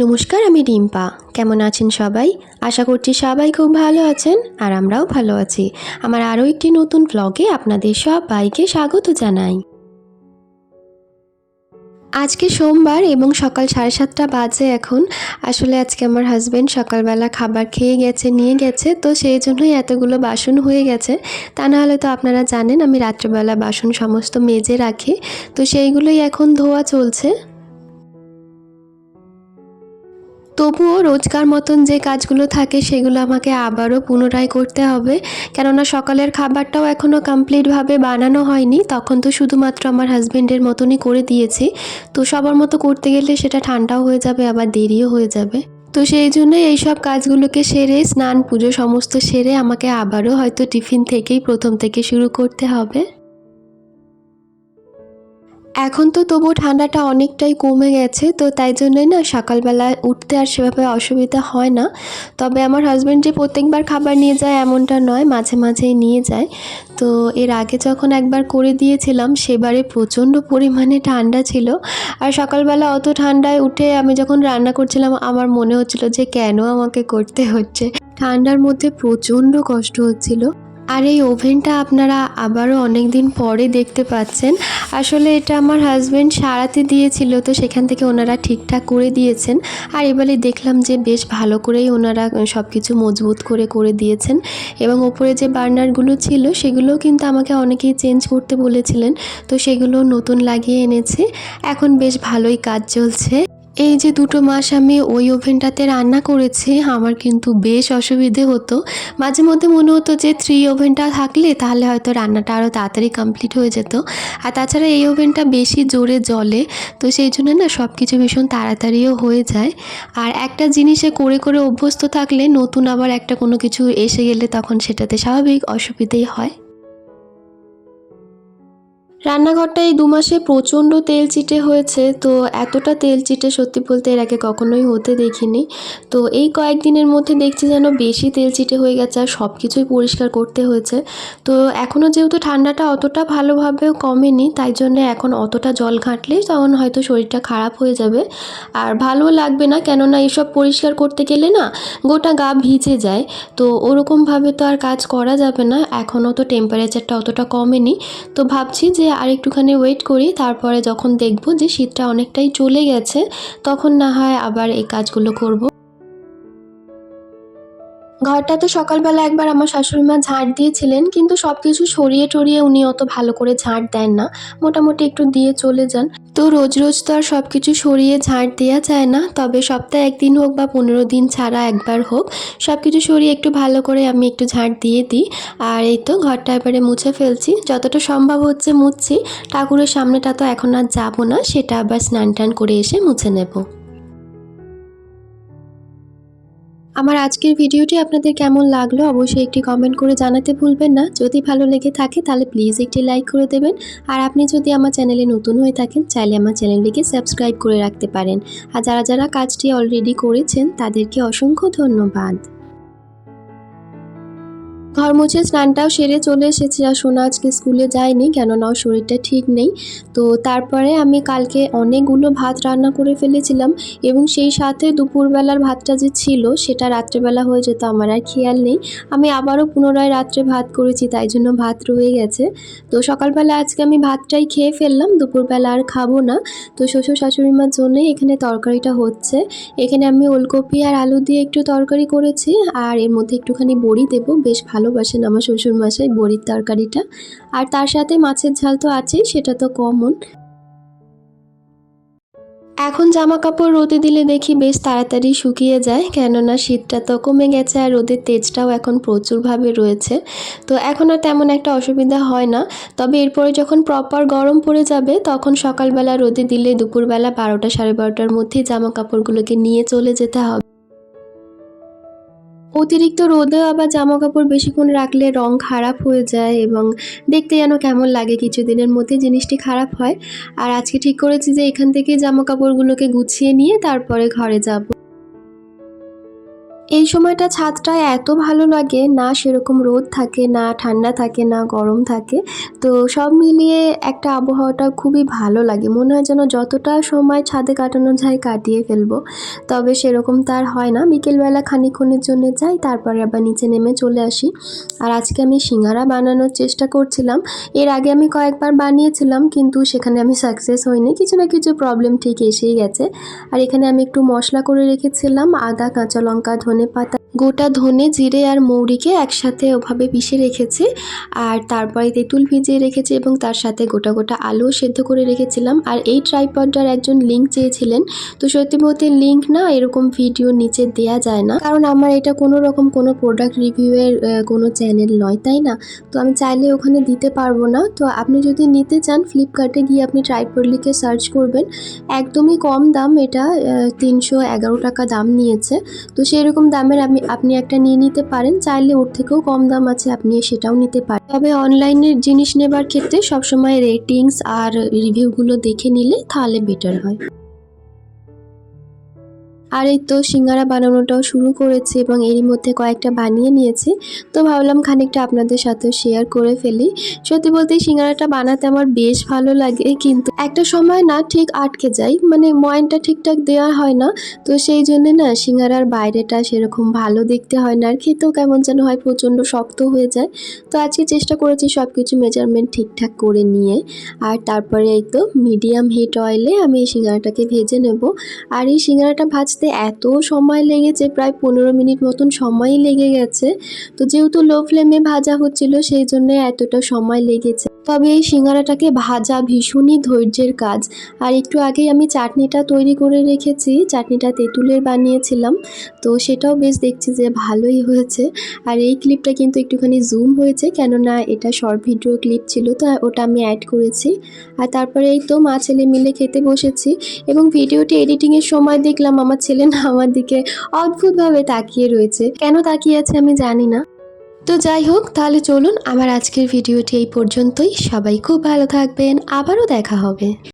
নমস্কার, আমি রিম্পা। কেমন আছেন সবাই? আশা করছি সবাই খুব ভালো আছেন আর আমরাও ভালো আছি। আমার আরও একটি নতুন ব্লগে আপনাদের সবাইকে স্বাগত জানাই। আজকে সোমবার এবং সকাল সাড়ে সাতটা বাজে এখন। আসলে আজকে আমার হাজব্যান্ড সকালবেলা খাবার খেয়ে গেছে, নিয়ে গেছে, তো সেই জন্যই এতগুলো বাসন হয়ে গেছে। তা নাহলে তো আপনারা জানেন, আমি রাত্রেবেলা বাসন সমস্ত মেজে রাখি। তো সেইগুলোই এখন ধোয়া চলছে। তবুও রোজকার মতন যে কাজগুলো থাকে সেগুলো আমাকে আবারও পুনরায় করতে হবে। কেননা সকালের খাবারটাও এখনও কমপ্লিটভাবে বানানো হয়নি, তখন তো শুধুমাত্র আমার হাজব্যান্ডের মতনই করে দিয়েছি। তো সবার মতো করতে গেলে সেটা ঠান্ডাও হয়ে যাবে, আবার দেরিও হয়ে যাবে। তো সেই জন্যই এইসব কাজগুলোকে সেরে, স্নান, পুজো সমস্ত সেরে আমাকে আবারও হয়তো টিফিন থেকেই প্রথম থেকে শুরু করতে হবে। এখন তো তবু ঠান্ডাটা অনেকটাই কমে গেছে, তো তাই জন্যই না সকালবেলা উঠতে আর সেভাবে অসুবিধা হয় না। তবে আমার হাজব্যান্ড যে প্রত্যেকবার খাবার নিয়ে যায় এমনটা নয়, মাঝে মাঝেই নিয়ে যায়। তো এর আগে যখন একবার করে দিয়েছিলাম, সেবারে প্রচণ্ড পরিমাণে ঠান্ডা ছিল। আর সকালবেলা অত ঠান্ডায় উঠে আমি যখন রান্না করছিলাম, আমার মনে হচ্ছিল যে কেন আমাকে করতে হচ্ছে? ঠান্ডার মধ্যে প্রচণ্ড কষ্ট হচ্ছিল। আর এই ওভেনটা আপনারা আবারও অনেক দিন পরে দেখতে পাচ্ছেন। আসলে এটা আমার হাজব্যান্ড সারাতে দিয়েছিল, তো সেখান থেকে ওনারা ঠিকঠাক করে দিয়েছেন। আর এবারে দেখলাম যে বেশ ভালো করেই ওনারা সব কিছু মজবুত করে করে দিয়েছেন। এবং ওপরে যে বার্নারগুলো ছিল, সেগুলোও কিন্তু আমাকে অনেকেই চেঞ্জ করতে বলেছিলেন, তো সেগুলো নতুন লাগিয়ে এনেছে। এখন বেশ ভালোই কাজ চলছে। এই যে দুটো মাস আমি ওই ওভেনটাতে রান্না করেছি, আমার কিন্তু বেশ অসুবিধে হতো। মাঝে মধ্যে মনে হতো যে থ্রি ওভেনটা থাকলে তাহলে হয়তো রান্নাটা আরও তাড়াতাড়ি কমপ্লিট হয়ে যেত। আর তাছাড়া এই ওভেনটা বেশি জোরে জলে তো সেই জন্য না সব কিছু ভীষণ তাড়াতাড়িও হয়ে যায়। আর একটা জিনিসে করে করে অভ্যস্ত থাকলে নতুন আবার একটা কোনো কিছু এসে গেলে তখন সেটাতে স্বাভাবিক অসুবিধেই হয়। রান্নাঘরটা এই দু মাসে প্রচণ্ড তেল চিটে হয়েছে, তো এতটা তেল চিটে সত্যি বলতে এর আগে কখনোই হতে দেখিনি। তো এই কয়েকদিনের মধ্যে দেখছি যেন বেশি তেল চিটে হয়ে গেছে আর সব কিছুই পরিষ্কার করতে হয়েছে। তো এখনও যেহেতু ঠান্ডাটা অতটা ভালোভাবেও কমেনি, তাই জন্য এখন অতটা জল ঘাঁটলে তখন হয়তো শরীরটা খারাপ হয়ে যাবে। আর ভালো লাগবে না, কেননা এসব পরিষ্কার করতে গেলে না গোটা গা ভিজে যায়। তো ওরকমভাবে তো আর কাজ করা যাবে না, এখনও তো টেম্পারেচারটা অতটা কমেনি। তো ভাবছি যে আর একটুখানি ওয়েট করি, তারপরে যখন দেখব যে শীতটা অনেকটাই চলে গেছে, তখন না হয় আবার এই কাজগুলো করব। ঘরটা তো সকালবেলা একবার আমার শাশুড়ি মা ঝাঁট দিয়েছিলেন, কিন্তু সব কিছু সরিয়ে টরিয়ে উনি অত ভালো করে ঝাঁট দেন না। মোটামুটি একটু দিয়ে চলে যান। তো রোজ রোজ তো আর সব কিছু সরিয়ে ঝাঁট দেওয়া যায় না, তবে সপ্তাহে একদিন হোক বা পনেরো দিন ছাড়া একবার হোক সব কিছু সরিয়ে একটু ভালো করে আমি একটু ঝাঁট দিয়ে দিই। আর এই তো ঘরটা এবারে মুছে ফেলছি। যতটা সম্ভব হচ্ছে মুছছি। ঠাকুরের সামনেটা তো এখন আর যাব না, সেটা আবার স্নান টান করে এসে মুছে নেব। আমার আজকের ভিডিওটি আপনাদের কেমন লাগল অবশ্যই একটি কমেন্ট করে জানাতে ভুলবেন না। যদি ভালো লেগে থাকে তাহলে প্লিজ একটি লাইক করে দেবেন। আর আপনি যদি আমার চ্যানেলে নতুন হয়ে থাকেন চাইলে আমার চ্যানেলটিকে সাবস্ক্রাইব করে রাখতে পারেন। আর যারা যারা কাজটি অলরেডি করেছেন তাদেরকে অসংখ্য ধন্যবাদ। ঘর মুছে স্নানটাও সেরে চলে এসেছি আর সোনা আজকে স্কুলে যায়নি কেননা ওর শরীরটা ঠিক নেই। তো তারপরে আমি কালকে অনেকগুলো ভাত রান্না করে ফেলেছিলাম এবং সেই সাথে দুপুরবেলার ভাতটা যে ছিল সেটা রাত্রেবেলা হয়ে যেত, আমার আর খেয়াল নেই। আমি আবারও পুনরায় রাত্রে ভাত করেছি, তাই জন্য ভাত রয়ে গেছে। তো সকালবেলা আজকে আমি ভাতটাই খেয়ে ফেললাম, দুপুরবেলা আর খাব না। তো শ্বশুর শাশুড়ি মার জন্যই এখানে তরকারিটা হচ্ছে। এখানে আমি ওলকপি আর আলু দিয়ে একটু তরকারি করেছি আর এর মধ্যে একটুখানি বড়ি দেবো, বেশ ভালোবাসেন আমার শ্বশুর মশাই বড়ির তরকারিটা। আর তার সাথে মাছের ঝাল তো আছেই, সেটা তো কমন এখন জামা কাপড় রোদে দিলে দেখি বেশ তাড়াতাড়ি শুকিয়ে যায়, কেননা শীতটা তো কমে গেছে আর রোদের তেজটাও এখন প্রচুরভাবে রয়েছে। তো এখন আর তেমন একটা অসুবিধা হয় না। তবে এরপরে যখন প্রপার গরম পড়ে যাবে, তখন সকালবেলা রোদে দিলে দুপুরবেলা বারোটা সাড়ে বারোটার মধ্যেই জামা কাপড়গুলোকে নিয়ে চলে যেতে হবে। অতিরিক্ত রোদে আবার জামা কাপড় বেশিক্ষণ রাখলে রং খারাপ হয়ে যায় এবং দেখতে যেন কেমন লাগে। কিছুদিনের মধ্যে জিনিসটি খারাপ হয়। আর আজকে ঠিক করেছি যে এখান থেকে জামা কাপড়গুলোকে গুছিয়ে নিয়ে তারপরে ঘরে যাব। এই সময়টা ছাদটা এত ভালো লাগে, না সেরকম রোদ থাকে, না ঠান্ডা থাকে, না গরম থাকে। তো সব মিলিয়ে একটা আবহাওয়াটা খুবই ভালো লাগে। মনে হয় যেন যতটা সময় ছাদে কাটানো যায় কাটিয়ে ফেলব। তবে সেরকম তার হয় না। বিকেলবেলা খানিক্ষণের জন্য যাই, তারপরে আবার নিচে নেমে চলে আসি। আর আজকে আমি সিঙ্গারা বানানোর চেষ্টা করছিলাম। এর আগে আমি কয়েকবার বানিয়েছিলাম, কিন্তু সেখানে আমি সাকসেস হইনি। কিছু না কিছু প্রবলেম ঠিক এসেই গেছে। আর এখানে আমি একটু মশলা করে রেখেছিলাম, আদা, কাঁচা লঙ্কা, ধনে ने पाता গোটা ধনে, জিরে আর মৌরিকে একসাথে ওভাবে পিষে রেখেছি আর তারপরে তেঁতুল ভিজিয়ে রেখেছি এবং তার সাথে গোটা গোটা আলু সেদ্ধ করে রেখেছিলাম। আর এই ট্রাইপডটার একজন লিঙ্ক চেয়েছিলেন। তো সত্যি বলতে লিঙ্ক না এরকম ভিডিও নিচে দেয়া যায় না। কারণ আমার এটা কোনো রকম কোনো প্রোডাক্ট রিভিউয়ের কোনো চ্যানেল নয়, তাই না? তো আমি চাইলে ওখানে দিতে পারব না। তো আপনি যদি নিতে চান ফ্লিপকার্টে গিয়ে আপনি ট্রাইপড লিখে সার্চ করবেন। একদমই কম দাম এটা তিনশো এগারো টাকা দাম নিয়েছে। তো সেই রকম দামের আপনি আপনি একটা নিয়ে নিতে পারেন, চাইলে ওর থেকেও কম দাম আছে, আপনি সেটাও নিতে পারেন। তবে অনলাইনের জিনিস নেবার ক্ষেত্রে সবসময় রেটিংস আর রিভিউগুলো দেখে নিলে তাহলে বেটার হয়। আর এই তো সিঙ্গারা বানানোটাও শুরু করেছি এবং এরই মধ্যে কয়েকটা বানিয়ে নিয়েছি। তো ভাবলাম খানিকটা আপনাদের সাথে শেয়ার করে ফেলি। সত্যি বলতে সিঙ্গারাটা বানাতে আমার বেশ ভালো লাগে, কিন্তু একটা সময় না ঠিক আটকে যাই মানে ময়নটা ঠিকঠাক দেওয়া হয় না, তো সেই জন্য না সিঙ্গারার বাইরেটা সেরকম ভালো দেখতে হয় না। আর খেতেও কেমন যেন হয়, প্রচণ্ড শক্ত হয়ে যায়। তো আজকে চেষ্টা করেছি সব কিছু মেজারমেন্ট ঠিকঠাক করে নিয়ে। আর তারপরে এই তো মিডিয়াম হিট অয়েলে আমি এই সিঙ্গারাটাকে ভেজে নেব। আর এই সিঙ্গারাটা ভাজতে এত সময় লেগেছে, প্রায় পনেরো মিনিট মতন সময়ই লেগে গেছে। তো যেহেতু লো ফ্লেমে ভাজা হচ্ছিল, সেই জন্য এতটা সময় লেগেছে। তবে এই সিঙ্গারাটাকে ভাজা, ভীষণই ধৈর্যের কাজ। আর একটু আগেই আমি চাটনিটা তৈরি করে রেখেছি, চাটনিটা তেঁতুলের বানিয়েছিলাম। তো সেটাও বেশ দেখছি যে ভালোই হয়েছে। আর এই ক্লিপটা কিন্তু একটুখানি জুম হয়েছে, কেননা এটা শর্ট ভিডিও ক্লিপ ছিল, তো ওটা আমি অ্যাড করেছি। আর তারপরে এই তো মা ছেলে মিলে খেতে বসেছি এবং ভিডিওটি এডিটিংয়ের সময় দেখলাম, আমার ছেলে না আমার দিকে অদ্ভুতভাবে তাকিয়ে রয়েছে। কেন তাকিয়ে আছে আমি জানি না। তো যাই হোক, তাহলে চলুন, আমার আজকের ভিডিওটি এই পর্যন্তই। সবাই খুব ভালো থাকবেন, আবারও দেখা হবে।